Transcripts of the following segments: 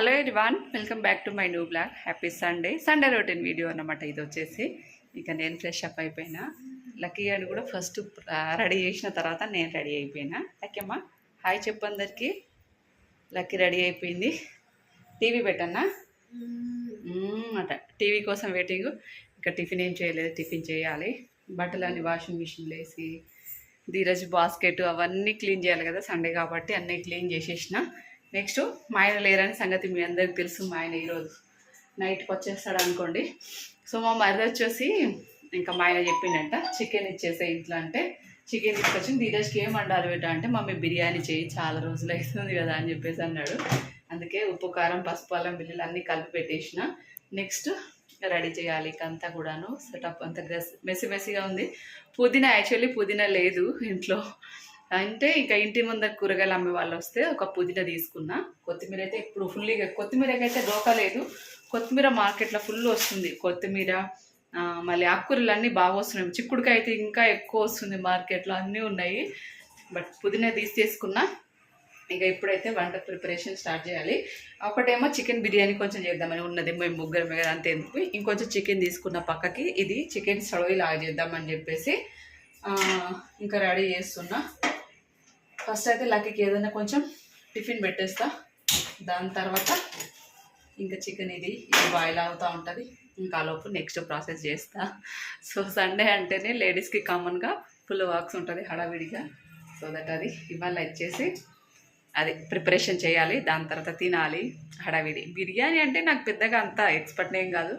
Hello everyone welcome back to my new blog happy Sunday Sunday routine video అన్నమాట ఇది వచ్చేసి. ఇక నేను ఫ్రెష్ అప్ అయిపోయినా. లక్కీ గారిని కూడా ఫస్ట్ రెడీ చేసిన తర్వాత నేను రెడీ అయిపోయినా. లక్కమ్మ హాయ్ చెప్పు అందరికీ. లక్కీ రెడీ అయిపోయింది. టీవీ పెట్టన్నా? అట. టీవీ కోసం వెయిటింగ్ ఇంకా టిఫిన్ ఏం చేయలేదు టిఫిన్ చేయాలి. బట్టలన్నీ వాషింగ్ మిషన్లో వేసి ధీరజ్ బాస్కెట్ అవన్నీ క్లీన్ చేయాలి కదా సండే కాబట్టి అన్నీ క్లీన్ చేసేసిన. నెక్స్ట్ మా ఆయన లేరని సంగతి మీ అందరికి తెలుసు మా ఆయన ఈరోజు నైట్కి వచ్చేస్తాడు అనుకోండి సో మా మరిది వచ్చేసి ఇంకా మా ఆయన చెప్పిండంట చికెన్ ఇచ్చేసే ఇంట్లో అంటే చికెన్ తీసుకొచ్చి ధీరజ్కి ఏం వండాలి బిడ్డ? అంటే మమ్మీ బిర్యానీ చేయి చాలా రోజులు అవుతుంది కదా అని చెప్పేసి అన్నాడు. అందుకే ఉప్పు కారం పసుపు అల్లం బిల్లులు అన్నీ కలిపి పెట్టేసిన. నెక్స్ట్ రెడీ చేయాలి ఇక అంతా కూడాను. సెటప్ అంత డ్రెస్ మెస్సి మెస్సిగా ఉంది. పుదీనా యాక్చువల్లీ పుదీనా లేదు ఇంట్లో. అంటే ఇంకా ఇంటి ముందర కూరగాయలు అమ్మే వాళ్ళు వస్తే ఒక పుదీనా తీసుకున్నా. కొత్తిమీర అయితే ఇప్పుడు ఫుల్గా కొత్తిమీరకి అయితే దోకలేదు లేదు. కొత్తిమీర మార్కెట్లో ఫుల్ వస్తుంది. కొత్తిమీర మళ్ళీ ఆకుకూరలు అన్నీ బాగా వస్తున్నాయి. చిక్కుడుకాయ అయితే ఇంకా ఎక్కువ వస్తుంది మార్కెట్లో అన్నీ ఉన్నాయి. బట్ పుదీనా తీసి చేసుకున్నా. ఇక ఇప్పుడైతే వంట ప్రిపరేషన్ స్టార్ట్ చేయాలి. ఒకటేమో చికెన్ బిర్యానీ కొంచెం చేద్దామని ఉన్నది. మేము ముగ్గురు మీద అంతే ఎందుకు. ఇంకొంచెం చికెన్ తీసుకున్న పక్కకి ఇది చికెన్ సడవి లాగా చేద్దామని చెప్పేసి ఇంకా రెడీ చేస్తున్నా. ఫస్ట్ అయితే లక్కీకి ఏదైనా కొంచెం టిఫిన్ పెట్టేస్తా. దాని తర్వాత ఇంకా చికెన్ ఇది ఇది బాయిల్ అవుతూ ఉంటుంది. ఇంకా లోపు నెక్స్ట్ ప్రాసెస్ చేస్తా. సో సండే అంటేనే లేడీస్కి కామన్గా ఫుల్ వర్క్స్ ఉంటుంది హడావిడిగా. సో దట్ అది ఇవాళ వచ్చేసి అది ప్రిపరేషన్ చేయాలి. దాని తర్వాత తినాలి హడావిడి. బిర్యానీ అంటే నాకు పెద్దగా అంత ఎక్స్పర్ట్ ఏం కాదు.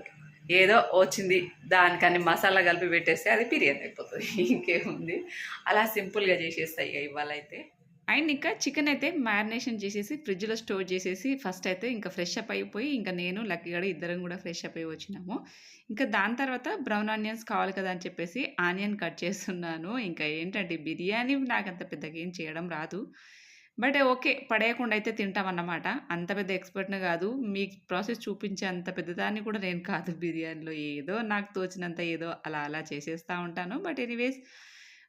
ఏదో వచ్చింది దానికని మసాలా కలిపి పెట్టేస్తే అది బిర్యానీ అయిపోతుంది. ఇంకేముంది? అలా సింపుల్గా చేసేస్తాయి ఇక ఇవాళ అయితే. అండ్ ఇంకా చికెన్ అయితే మ్యారినేషన్ చేసేసి ఫ్రిడ్జ్లో స్టోర్ చేసేసి ఫస్ట్ అయితే ఇంకా ఫ్రెష్ అప్ అయిపోయి ఇంకా నేను లక్కీగడ ఇద్దరం కూడా ఫ్రెష్ అప్ అయి వచ్చినాము. ఇంకా దాని తర్వాత బ్రౌన్ ఆనియన్స్ కావాలి కదా అని చెప్పేసి ఆనియన్ కట్ చేస్తున్నాను. ఇంకా ఏంటంటే బిర్యానీ నాకు అంత పెద్దగా ఏం చేయడం రాదు. బట్ ఓకే పడేయకుండా అయితే తింటామన్నమాట అంత పెద్ద ఎక్స్పర్ట్ని కాదు. మీకు ప్రాసెస్ చూపించే అంత పెద్దదాన్ని కూడా నేను కాదు బిర్యానీలో. ఏదో నాకు తోచినంత ఏదో అలా అలా చేసేస్తూ ఉంటాను. బట్ ఎనీవేస్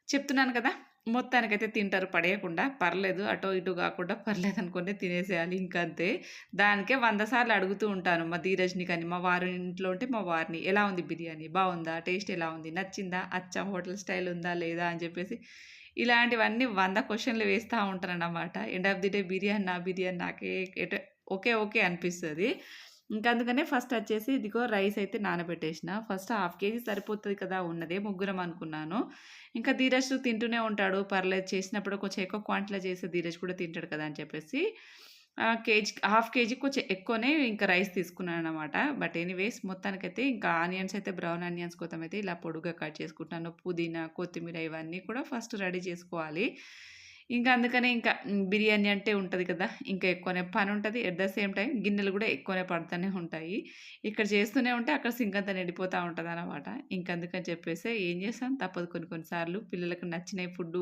చెప్తున్నాను కదా మొత్తానికైతే తింటారు పడేయకుండా. పర్లేదు అటో ఇటు కాకుండా పర్లేదు అనుకుని తినేసేయాలి ఇంకా అంతే దానికే వంద సార్లు అడుగుతూ ఉంటాను మా ధీరజ్ని కానీ మా వారి ఇంట్లో ఉంటే మా వారిని. ఎలా ఉంది బిర్యానీ? బాగుందా? టేస్ట్ ఎలా ఉంది? నచ్చిందా? అచ్చా హోటల్ స్టైల్ ఉందా? లేదా? అని చెప్పేసి ఇలాంటివన్నీ వంద క్వశ్చన్లు వేస్తూ ఉంటారన్నమాట end of the day biryani నా బిర్యానీ నాకే ఎట ఓకే ఓకే అనిపిస్తుంది. ఇంకా అందుకనే ఫస్ట్ వచ్చేసి ఇదిగో రైస్ అయితే నానబెట్టేసిన. ఫస్ట్ హాఫ్ కేజీ సరిపోతుంది కదా ఉన్నదే ముగ్గురం అనుకున్నాను. ఇంకా ధీరజ్ తింటూనే ఉంటాడు. పర్లేదు చేసినప్పుడు కొంచెం ఎక్కువ క్వాంటిటీలో చేస్తే ధీరజ్ కూడా తింటాడు కదా అని చెప్పేసి. కేజీ హాఫ్ కేజీ కొంచెం ఎక్కువనే ఇంకా రైస్ తీసుకున్నాను అనమాట బట్ ఎనీవేస్ మొత్తానికైతే ఇంకా ఆనియన్స్ అయితే బ్రౌన్ ఆనియన్స్ కోసం అయితే ఇలా పొడుగా కట్ చేసుకుంటాను. పుదీనా కొత్తిమీర ఇవన్నీ కూడా ఫస్ట్ రెడీ చేసుకోవాలి. ఇంకా అందుకనే ఇంకా బిర్యానీ అంటే ఉంటుంది కదా ఇంకా ఎక్కువనే పని ఉంటుంది ఎట్ ద సేమ్ టైం గిన్నెలు కూడా ఎక్కువనే పడుతూనే ఉంటాయి. ఇక్కడ చేస్తూనే ఉంటే అక్కడ సింక్ అంతా నిండిపోతూ ఉంటుంది అనమాట అందుకని చెప్పేసి ఏం చేస్తాం? తప్పదు కొన్ని కొన్నిసార్లు పిల్లలకు నచ్చిన ఫుడ్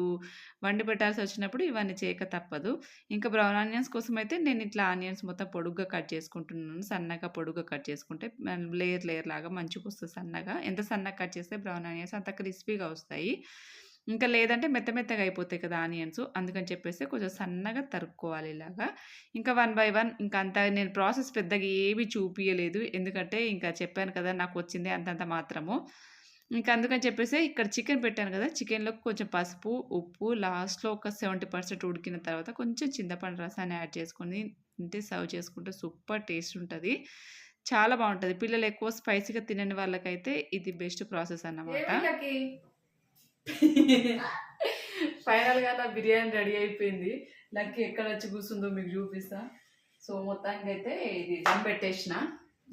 వండి పెట్టాల్సి వచ్చినప్పుడు ఇవన్నీ చేయక తప్పదు. ఇంకా బ్రౌన్ ఆనియన్స్ కోసం అయితే నేను ఇట్లా ఆనియన్స్ మొత్తం పొడుగ్గా కట్ చేసుకుంటున్నాను. సన్నగా పొడుగ్గా కట్ చేసుకుంటే లేయర్ లేయర్ లాగా మంచిగా వస్తుంది సన్నగా. ఎంత సన్నగా కట్ చేస్తే బ్రౌన్ ఆనియన్స్ అంత క్రిస్పీగా వస్తాయి. ఇంకా లేదంటే మెత్త మెత్తగా అయిపోతాయి కదా ఆనియన్స్. అందుకని చెప్పేసి కొంచెం సన్నగా తరుక్కోవాలి ఇలాగా. ఇంకా వన్ బై వన్ ఇంకా అంత నేను ప్రాసెస్ పెద్దగా ఏమీ చూపించలేదు ఎందుకంటే ఇంకా చెప్పాను కదా నాకు వచ్చింది అంతంత మాత్రము. ఇంకా అందుకని చెప్పేసి ఇక్కడ చికెన్ పెట్టాను కదా చికెన్లో కొంచెం పసుపు ఉప్పు లాస్ట్లో ఒక సెవెంటీ పర్సెంట్ ఉడికిన తర్వాత కొంచెం చింతపండు రసాన్ని యాడ్ చేసుకొని తింటే సర్వ్ చేసుకుంటే సూపర్ టేస్ట్ ఉంటుంది. చాలా బాగుంటుంది. పిల్లలు ఎక్కువ స్పైసీగా తినని వాళ్ళకైతే ఇది బెస్ట్ ప్రాసెస్ అన్నమాట. ఫైనల్గా నా బిర్యానీ రెడీ అయిపోయింది. లక్కీ ఎక్కడ వచ్చి కూర్చుందో మీకు చూపిస్తా. సో మొత్తానికి అయితే ఇది దమ్ పెట్టేసిన.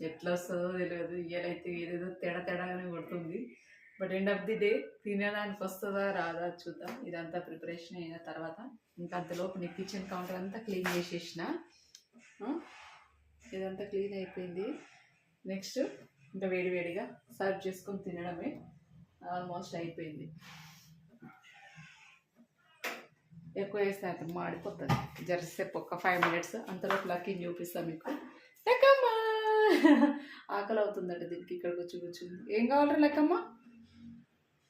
ఎట్లా వస్తుందో తెలియదు. ఇయ్యాలైతే ఏదేదో తేడా తేడాగానే కొడుతుంది. But end of the day తినడానికి వస్తుందా రాదా చూద్దాం. ఇదంతా ప్రిపరేషన్ అయిన తర్వాత. ఇంకా అంతలోపు నీ కిచెన్ కౌంటర్ అంతా క్లీన్ చేసేసిన. ఇదంతా క్లీన్ అయిపోయింది. నెక్స్ట్ ఇంకా వేడివేడిగా సర్వ్ చేసుకొని తినడమే. ఆల్మోస్ట్ అయిపోయింది. ఎక్కువ వేస్తే అది మాడిపోతుంది జరసేపు ఒక ఫైవ్ మినిట్స్ అంతలోపు లక్కింగ్ చూపిస్తాను మీకు. లెక్కమ్మ! ఆకలి అవుతుందండి దీనికి ఇక్కడికి వచ్చి కూర్చుంది ఏం కావాలరా లెక్కమ్మ?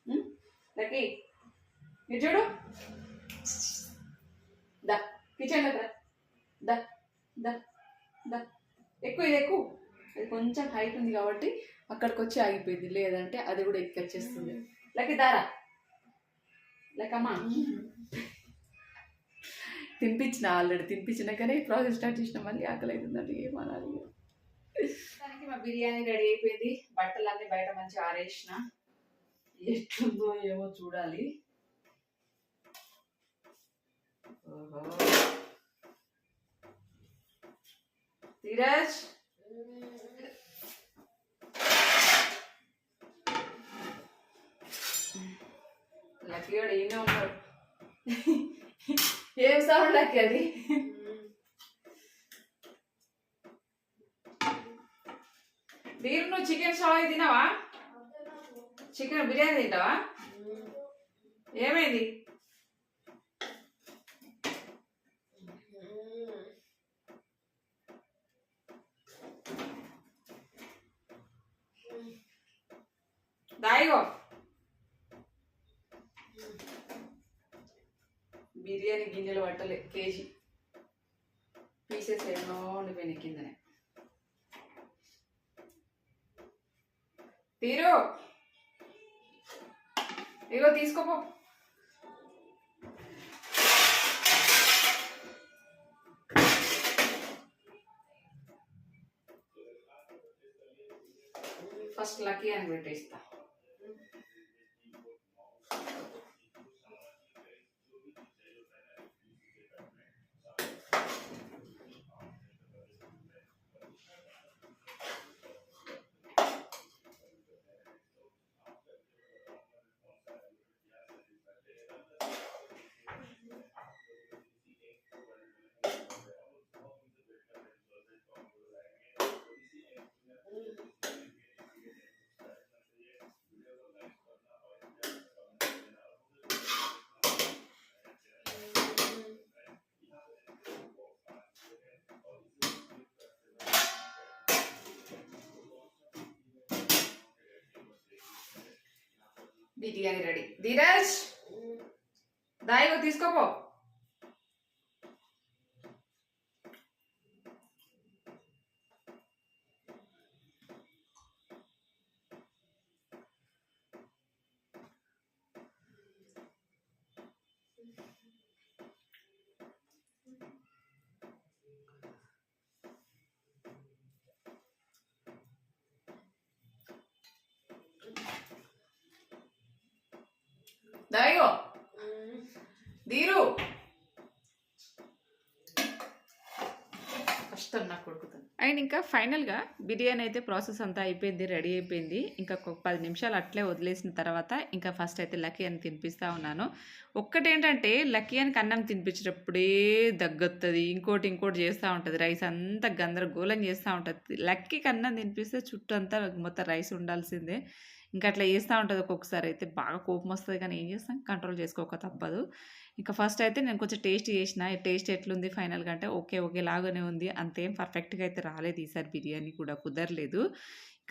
ఉం? లక్కీ ఇది చూడు. దా కిచెన్ దా దా దా దా. ఎక్కువ ఇది ఎక్కువ. అది కొంచెం హైట్ ఉంది కాబట్టి అక్కడికి వచ్చి ఆగిపోయింది. లేదంటే అది కూడా ఎక్కొచ్చేస్తుంది. లెక్క దారా. లెక్కమ్మా. తినిపించిన ఆల్రెడీ తినిపించినాకనే కానీ ప్రాసెస్ స్టార్ట్ చేసిన మళ్ళీ ఆకలి అవుతుందండి ఏమనాలి దానికి మా బిర్యానీ రెడీ అయిపోయింది. బట్టలన్నీ బయట మంచిగా ఆరేసిన. ఎట్లుందో ఏమో చూడాలి. ఓహో. ధీరజ్? లక్కీగాడు ఈయనే ఉన్నాడు. ఏం సౌండ్ లక్కీ అది? దీని నువ్వు చికెన్ షాయ్ తినవా? చికెన్ బిర్యానీ తింటావా? ఏమైంది? దాయిగో బిర్యానీ గిన్నెలు పట్టలే కేజీ. పీసెస్ ఎన్నో ఉండిపోయినాయి కిందనే. తీరు. ఇగో తీసుకోపో. ఫస్ట్ లక్కీ అని పెట్టేస్తా. బిర్యానీ రెడీ. ధీరజ్ దాయిగో తీసుకోపో. దయో ధీరు. కష్టం నాకు కొడుకుతుంది అండ్ ఇంకా ఫైనల్గా బిర్యానీ అయితే ప్రాసెస్ అంతా అయిపోయింది రెడీ అయిపోయింది. ఇంకా ఒక పది నిమిషాలు అట్లే వదిలేసిన తర్వాత ఇంకా ఫస్ట్ అయితే లక్కీ అని తినిపిస్తూ ఉన్నాను. ఒక్కటేంటంటే లక్కీ అని అన్నం తినిపించేటప్పుడే దగ్గొస్తుంది ఇంకోటి ఇంకోటి చేస్తూ ఉంటుంది. రైస్ అంతా గందరగోళం చేస్తూ ఉంటుంది. లక్కీకి అన్నం తినిపిస్తే చుట్టూ అంతా మొత్తం రైస్ ఉండాల్సిందే. ఇంకా అట్లా చేస్తూ ఉంటుంది ఒక్కొక్కసారి. అయితే బాగా కోపం వస్తుంది కానీ ఏం చేస్తాం? కంట్రోల్ చేసుకోక తప్పదు. ఇంకా ఫస్ట్ అయితే నేను కొంచెం టేస్ట్ చేసిన టేస్ట్ ఎట్లుంది ఫైనల్గా అంటే ఓకే ఓకే లాగానే ఉంది. అంతేం పర్ఫెక్ట్గా అయితే రాలేదు ఈసారి బిర్యానీ కూడా కుదరలేదు.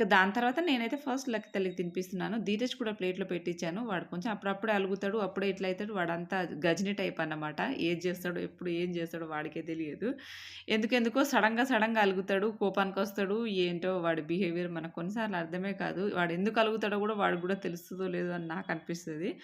దాని తర్వాత నేనైతే ఫస్ట్ లక్కి తల్లికి తినిపిస్తున్నాను. ధీరజ్ కూడా ప్లేట్లో పెట్టించాను. వాడు కొంచెం అప్పుడప్పుడే అలుగుతాడు. అప్పుడే ఇట్లా అవుతాడు? వాడంతా గజని టైప్ అన్నమాట. ఏం చేస్తాడో ఎప్పుడు ఏం చేస్తాడో వాడికే తెలియదు. ఎందుకెందుకో సడన్గా సడన్గా అలుగుతాడు. కోపానికి వస్తాడు. ఏంటో వాడి బిహేవియర్ మనకు కొన్నిసార్లు అర్థమే కాదు. వాడు ఎందుకు అలుగుతాడో కూడా వాడు కూడా తెలుస్తుందో లేదో అని నాకు అనిపిస్తుంది.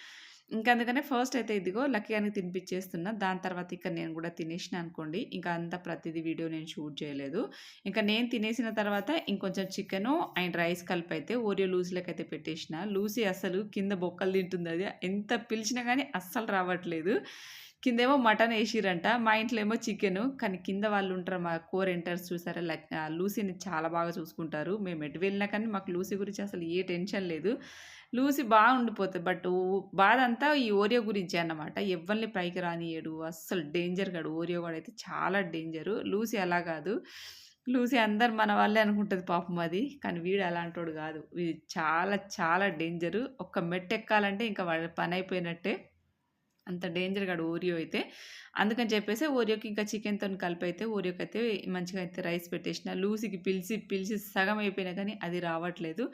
ఇంకా అందుకనే ఫస్ట్ అయితే ఇదిగో లక్కీ అని తినిపించేస్తున్నా దాని తర్వాత ఇక నేను కూడా తినేసిన అనుకోండి. ఇంకా అంత ప్రతిదీ వీడియో నేను షూట్ చేయలేదు. ఇంకా నేను తినేసిన తర్వాత ఇంకొంచెం చికెను అండ్ రైస్ కలిపి అయితే ఓరియో లూసీలకు అయితే పెట్టేసిన. లూసీ అసలు కింద బొక్కలు తింటుంది అది. ఎంత పిలిచినా కానీ అస్సలు రావట్లేదు. కిందేమో మటన్ వేసిరంట మా ఇంట్లో ఏమో చికెను. కానీ కింద వాళ్ళు ఉంటారు మా కోర్ ఎంటర్స్ చూసారా? లక్ లూసీని చాలా బాగా చూసుకుంటారు. మేము ఎటు వెళ్ళినా కానీ మాకు లూసీ గురించి అసలు ఏ టెన్షన్ లేదు. లూసీ బాగా ఉండిపోతుంది బట్ బాధ అంతా ఈ ఓరియో గురించే అన్నమాట. ఎవరిని పైకి రానియడు అస్సలు డేంజర్ కాడు ఓరియో కూడా అయితే చాలా డేంజరు. లూసీ అలా కాదు. లూసీ అందరు మన వాళ్ళే అనుకుంటుంది పాపం అది. కానీ వీడు అలాంటోడు కాదు. ఇది చాలా చాలా డేంజరు. ఒక్క మెట్టు ఎక్కాలంటే ఇంకా వాడి పని అయిపోయినట్టే అంత డేంజర్ కాడు ఓరియో అయితే. అందుకని చెప్పేసి ఓరియోకి ఇంకా చికెన్తో కలిపి అయితే ఓరియోకి అయితే మంచిగా అయితే రైస్ పెట్టేసిన. లూసికి పిలిచి పిలిచి సగం అయిపోయినా కానీ అది రావట్లేదు.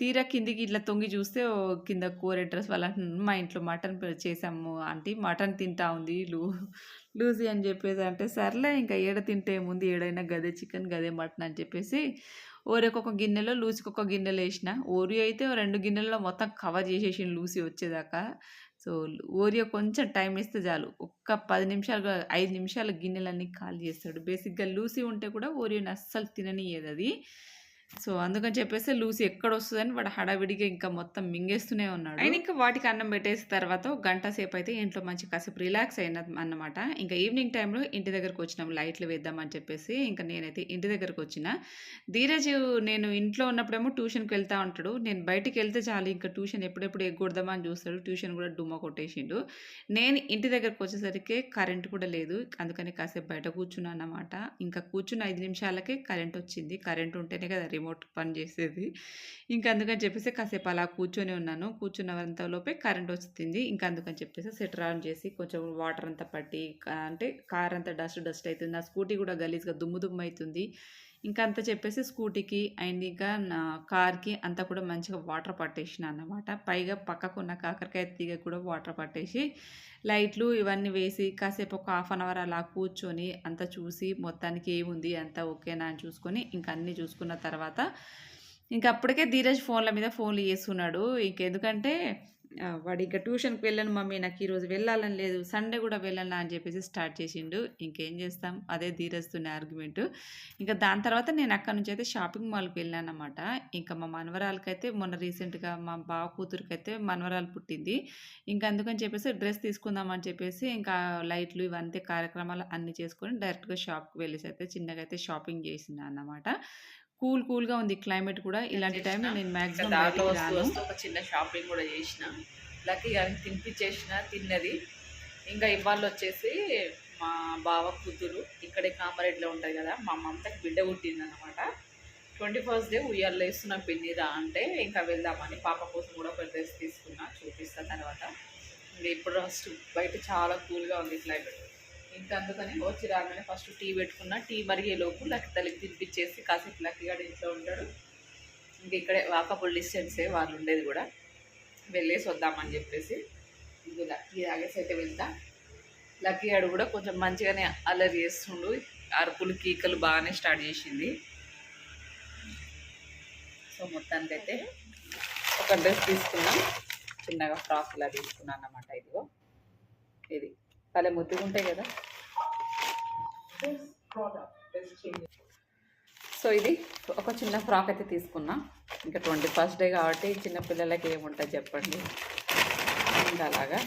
తీరా కిందికి ఇట్లా తొంగి చూస్తే కింద కూర డ్రెస్ వాళ్ళ మా ఇంట్లో మటన్ చేసాము ఆంటీ. మటన్ తింటా ఉంది లూ లూజీ అని చెప్పేసి అంటే సర్లే ఇంకా ఏడ తింటే ముందు ఏడైనా గదే చికెన్ గదే మటన్ అని చెప్పేసి ఓరికొక ఒక గిన్నెలో లూసికి ఒక గిన్నెలో వేసిన ఓరియో అయితే రెండు గిన్నెల్లో మొత్తం కవర్ చేసేసి లూసి వచ్చేదాకా. సో ఓరియో కొంచెం టైం ఇస్తే చాలు. ఒక్క పది నిమిషాలు ఐదు నిమిషాలు గిన్నెలన్నీ ఖాళీ చేస్తాడు. బేసిక్గా లూసీ ఉంటే కూడా ఓరియోని అస్సలు తిననీయదు అది సో అందుకని చెప్పేసి లూసి ఎక్కడ వస్తుందని వాడు హడావిడిగా ఇంకా మొత్తం మింగేస్తూనే ఉన్నాడు. అండ్ ఇంకా వాటికి అన్నం పెట్టేసిన తర్వాత ఒక గంట సేపు అయితే ఇంట్లో మంచి కాసేపు రిలాక్స్ అయిన అన్నమాట. ఇంకా ఈవినింగ్ టైంలో ఇంటి దగ్గరకు వచ్చినాం లైట్లు వేద్దామని చెప్పేసి. ఇంకా నేనైతే ఇంటి దగ్గరకు వచ్చిన. ధీరజ్ నేను ఇంట్లో ఉన్నప్పుడేమో ట్యూషన్కి వెళ్తా ఉంటాడు. నేను బయటికి వెళ్తే చాలు ఇంకా ట్యూషన్ ఎప్పుడెప్పుడు ఎగ్గొడదామా అని చూస్తాడు. ట్యూషన్ కూడా డుమ్మ కొట్టేసిండు. నేను ఇంటి దగ్గరకు వచ్చేసరికి కరెంట్ కూడా లేదు. అందుకని కాసేపు బయట కూర్చున్నాను అన్నమాట. ఇంకా కూర్చున్న ఐదు నిమిషాలకే కరెంట్ వచ్చింది. కరెంట్ ఉంటేనే కదా రిమోట్ పని చేసేది. ఇంకా అందుకని చెప్పేసి కాసేపు అలా కూర్చొని ఉన్నాను. కూర్చున్నంత లోపే కరెంట్ వచ్చింది ఇంకా అందుకని చెప్పేసి సెటర్ ఆన్ చేసి కొంచెం వాటర్ అంతా పట్టి అంటే కార్ అంతా డస్ట్ డస్ట్ అవుతుంది. నా స్కూటీ కూడా గలీజ్గా దుమ్ము దుమ్ము అవుతుంది. ఇంకా అంతా చెప్పేసి స్కూటీకి అండ్ ఇంకా నా కార్కి అంతా కూడా మంచిగా వాటర్ పట్టేసిన అన్నమాట. పైగా పక్కకు ఉన్న కాకరకాయ తీగ కూడా వాటర్ పట్టేసి లైట్లు ఇవన్నీ వేసి కాసేపు ఒక హాఫ్ అన్ అవర్ అలా కూర్చొని అంతా చూసి మొత్తానికి ఏముంది అంతా ఓకేనా అని చూసుకొని ఇంకా అన్నీ చూసుకున్న తర్వాత ఇంకా అప్పటికే ధీరజ్ ఫోన్ల మీద ఫోన్లు చేస్తున్నాడు. ఇంకెందుకంటే వాడు ఇంకా ట్యూషన్కి వెళ్ళాను మమ్మీ నాకు ఈరోజు వెళ్ళాలని లేదు సండే కూడా వెళ్ళాలా అని చెప్పేసి స్టార్ట్ చేసిండు. ఇంకేం చేస్తాం? అదే ధీరజ్తోనే ఆర్గ్యుమెంట్ ఇంకా దాని తర్వాత నేను అక్కడ నుంచి అయితే షాపింగ్ మాల్కి వెళ్ళాను అనమాట ఇంకా మా మనవరాలకైతే మొన్న రీసెంట్గా మా బావ కూతురికి అయితే మనవరాలు పుట్టింది. ఇంకా అందుకని చెప్పేసి డ్రెస్ తీసుకుందామని చెప్పేసి ఇంకా లైట్లు ఇవంతే కార్యక్రమాలు అన్నీ చేసుకొని డైరెక్ట్గా షాప్కి వెళ్ళేసి అయితే చిన్నగా అయితే షాపింగ్ చేసిన అన్నమాట. కూల్ కూల్గా ఉంది క్లైమేట్ కూడా. ఇలాంటి టైంలో నేను ఇంకా మ్యాక్సిమం దాంట్లో ఒక చిన్న షాపింగ్ కూడా చేసిన. లక్కీ గారికి తినిపించేసిన తిన్నది. ఇంకా ఇవాళ వచ్చేసి మా బావ కూతురు ఇక్కడే కామారెడ్డిలో ఉంటుంది కదా మా మమతకి బిడ్డ పుట్టింది అనమాట ట్వంటీ ఫస్ట్ డే ఉయ్యాల్లో వేస్తున్న పిన్నిరా అంటే ఇంకా వెళ్దామని పాప కోసం కూడా ఒక డ్రెస్ తీసుకున్నా చూపిస్తా తర్వాత. ఇంకా ఇప్పుడు ఫస్ట్ బయట చాలా కూల్గా ఉంది క్లైమేట్. ఇంకా అందుకని వచ్చి రాగానే ఫస్ట్ టీ పెట్టుకున్నా. టీ మరిగే లోపు లక్కీ తల్లికి తినిపించేసి కాసేపు లక్కీ గారు ఇంట్లో ఉంటాడు. ఇంక ఇక్కడే వాకబుల్ డిస్టెన్సే వాళ్ళు ఉండేది కూడా. వెళ్ళేసి వద్దామని చెప్పేసి ఇంక లక్కీ తాగేసి అయితే వెళ్తా. లక్కీ గాడు కూడా కొంచెం మంచిగానే అల్లరి చేస్తుండు. అరుపులు కీకలు బాగానే స్టార్ట్ చేసింది. సో మొత్తానికైతే ఒక డ్రెస్ తీసుకున్నాం. చిన్నగా ఫ్రాక్ ఇలా తీసుకున్నాను అన్నమాట ఇదిగో. ఇది. భలే ముద్దుగా ఉంటాయి కదా. సో ఇది ఒక చిన్న ఫ్రాక్ అయితే తీసుకున్నా. ఇంకా ట్వంటీ ఫస్ట్ డే కాబట్టి చిన్న పిల్లలకి ఏముంటుంది చెప్పండి. ఇంకా అలాగా.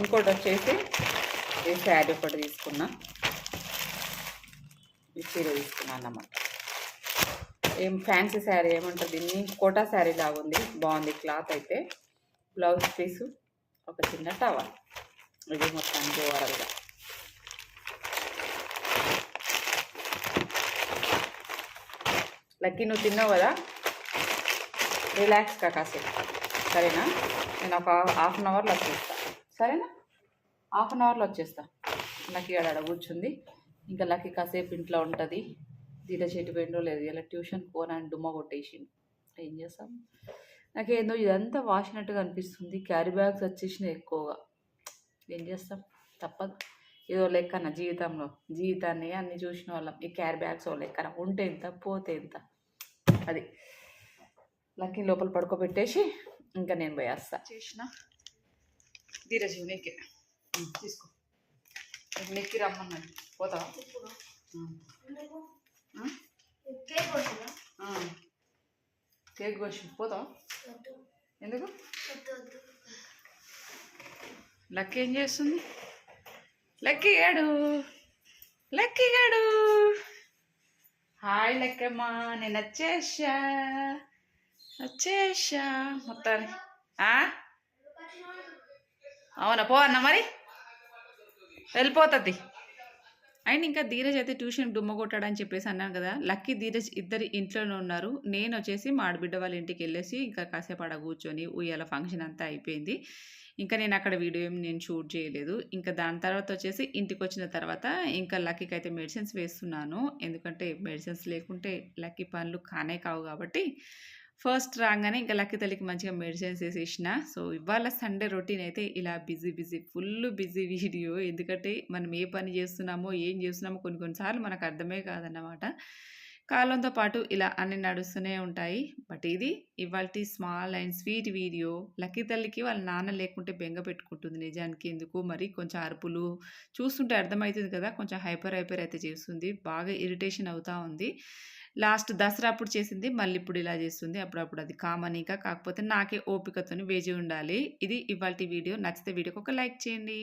ఇంకోటి వచ్చేసి ఈ శారీ ఒకటి తీసుకున్నా. ఈ చీర తీసుకున్నా అన్నమాట. ఏం ఫ్యాన్సీ శారీ ఏమంటారు దీన్ని కోటా శారీ లాగుంది. బాగుంది క్లాత్ అయితే. బ్లౌజ్ పీసు ఒక చిన్న టవల్. ఇది మొత్తానికి ఓవరాల్గా లక్కీ నువ్వు తిన్నావు కదా? రిలాక్స్గా కాసేపు. సరేనా? నేను ఒక హాఫ్ అన్ అవర్లో వచ్చేస్తా. సరేనా? హాఫ్ అన్ అవర్లో వచ్చేస్తా. లక్కీ ఆడ కూర్చుంది. ఇంకా లక్కీ కాసేపు ఇంట్లో ఉంటుంది. దీట చెట్టు పోయిండో లేదు ఇలా ట్యూషన్ పోనని డుమ్మ కొట్టేసిండు. ఏం చేస్తాం? నాకేందో ఇదంతా వాసినట్టుగా అనిపిస్తుంది. క్యారీ బ్యాగ్స్ వచ్చేసినాయి ఎక్కువగా. ఏం చేస్తాం? తప్పదు. ఏదో లెక్కన జీవితంలో. జీవితాన్ని అన్ని చూసిన వాళ్ళం. ఈ క్యారీ బ్యాగ్స్ ఓ లెక్కన ఉంటే ఎంత పోతే ఎంత. అది. లక్కీ లోపల పడుకోబెట్టేసి ఇంకా నేను పోయేస్తా. చేసిన. ధీరజ్ నీకే తీసుకో. నెక్కి రమ్మన్నాడు. పోతావా. కేక్ కోసి. పోతావా? ఎందుకు? లక్కీ ఏం చేస్తుంది? లక్కీ గాడు. లక్కీ గాడు. హాయ్ లక్కమ్మ నేను వచ్చేసా. వచ్చేసా మొత్తానికి. ఆ? అవునా పో అన్న మరి. వెళ్ళిపోతుంది. అండ్ ఇంకా ధీరజ్ అయితే ట్యూషన్ డుమ్మగొట్టాడని చెప్పేసి అన్నాను కదా. లక్కీ ధీరజ్ ఇద్దరు ఇంట్లోనే ఉన్నారు. నేను వచ్చేసి మా ఆడబిడ్డ వాళ్ళ ఇంటికి వెళ్ళేసి ఇంకా కాసేపు అడ కూర్చొని ఉయ్యాల ఫంక్షన్ అంతా అయిపోయింది. ఇంకా నేను అక్కడ వీడియో ఏం నేను షూట్ చేయలేదు. ఇంకా దాని తర్వాత వచ్చేసి ఇంటికి వచ్చిన తర్వాత ఇంకా లక్కీకి అయితే మెడిసిన్స్ వేస్తున్నాను. ఎందుకంటే మెడిసిన్స్ లేకుంటే లక్కీ పనులు కానే కావు కాబట్టి ఫస్ట్ రాగానే ఇంకా లక్కి తల్లికి మంచిగా మెడిసిన్స్ వేసేసిన సో ఇవాళ సండే రొటీన్ అయితే ఇలా busy busy full busy video. ఎందుకంటే మనం ఏ పని చేస్తున్నామో ఏం చేస్తున్నామో కొన్ని కొన్నిసార్లు మనకు అర్థమే కాదన్నమాట. కాలంతో పాటు ఇలా అన్ని నడుస్తూనే ఉంటాయి. బట్ ఇది ఇవాళ small and sweet video. Lucky తల్లికి వాళ్ళ నాన్న లేకుంటే బెంగ పెట్టుకుంటుంది నిజానికి. ఎందుకు మరి కొంచెం అరుపులు చూస్తుంటే అర్థమవుతుంది కదా. కొంచెం హైపర్ హైపర్ అయితే చేస్తుంది. బాగా ఇరిటేషన్ అవుతూ ఉంది. లాస్ట్ దసరా అప్పుడు చేసింది మళ్ళీ ఇప్పుడు ఇలా చేస్తుంది అప్పుడప్పుడు అది కామనీగా కాకపోతే నాకే ఓపికతోని వేచి ఉండాలి. ఇది ఇవాళ వీడియో. నచ్చితే వీడియోకి ఒక లైక్ చేయండి.